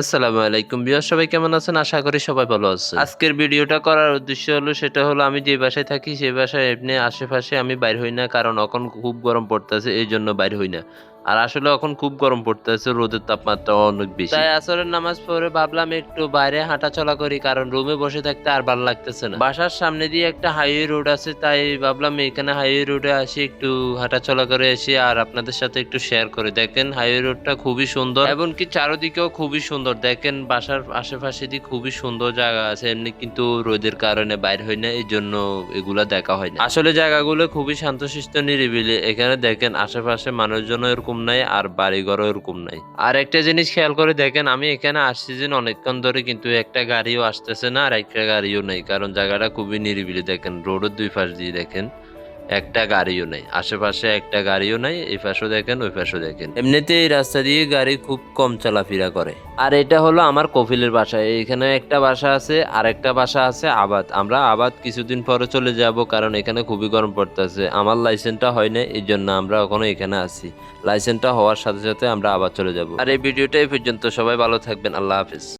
আসসালামু আলাইকুম বিয়ার সবাই কেমন আছেন? আশা করি সবাই ভালো আছে আজকের ভিডিওটা করার উদ্দেশ্য হলো, সেটা হলো আমি যে বাসায় থাকি সেই বাসায় এমনি আশেপাশে আমি বাইর হই না, কারণ এখন খুব গরম পড়তেছে, এই জন্য বাইর হই না। আর আসলে এখন খুব গরম পড়তেছে, রোদের তাপমাত্রা অনেক বেশি। তাই আসরের নামাজ পড়ে ভাবলাম একটু বাইরে হাঁটাচলা করি, কারণ রুমে বসে থাকতে আর ভালো লাগতেছে না। বাসার সামনে দিয়ে একটা হাইওয়ে রোড আছে, তাই ভাবলাম এখানে হাইওয়ে রোডে আসি, একটু হাঁটাচলা করে এসে আর আপনাদের সাথে একটু শেয়ার করে। দেখেন হাইওয়ে রোডটা খুবই সুন্দর, এমনকি চারদিকেও খুবই সুন্দর। দেখেন বাসার আশেপাশে দিয়ে খুবই সুন্দর জায়গা আছে, এমনি কিন্তু রোদের কারণে বাইর হয় না এই জন্য এগুলা দেখা হয় না। আসলে জায়গাগুলো খুবই শান্তশিষ্ট, নিরিবিলি। এখানে দেখেন আশেপাশে মানুষজন এরকম নাই আর বাড়িঘরও এরকম নাই। আর একটা জিনিস খেয়াল করে দেখেন, আমি এখানে আসছি যে অনেকক্ষণ ধরে কিন্তু একটা গাড়িও আসতেছে না আর একটা গাড়িও নেই। কারণ জায়গাটা খুবই নিরিবিলি দেখেন, রোডের দুই পাশ দিয়ে দেখেন। একটা গাড়িও নেই। আশেপাশে একটা গাড়িও নাই, এই পাশে দেখেন, ওই পাশে দেখেন। এমনিতে এই রাস্তা দিয়ে গাড়ি খুব কম চলাফেরা করে। আর এটা হলো আমার কফিলের বাসা। এখানে একটা বাসা আছে আর একটা বাসা আছে, আবাদ। আমরা আবাদ কিছুদিন পরে চলে যাব, কারণ এখানে খুবই গরম পড়তেছে। আমার লাইসেন্সটা হয় না এই জন্য আমরা এখনও এখানে আছি। লাইসেন্সটা হওয়ার সাথে সাথে আমরা আবার চলে যাব। আর এই ভিডিওটা এই পর্যন্ত। সবাই ভালো থাকবেন। আল্লাহ হাফিজ।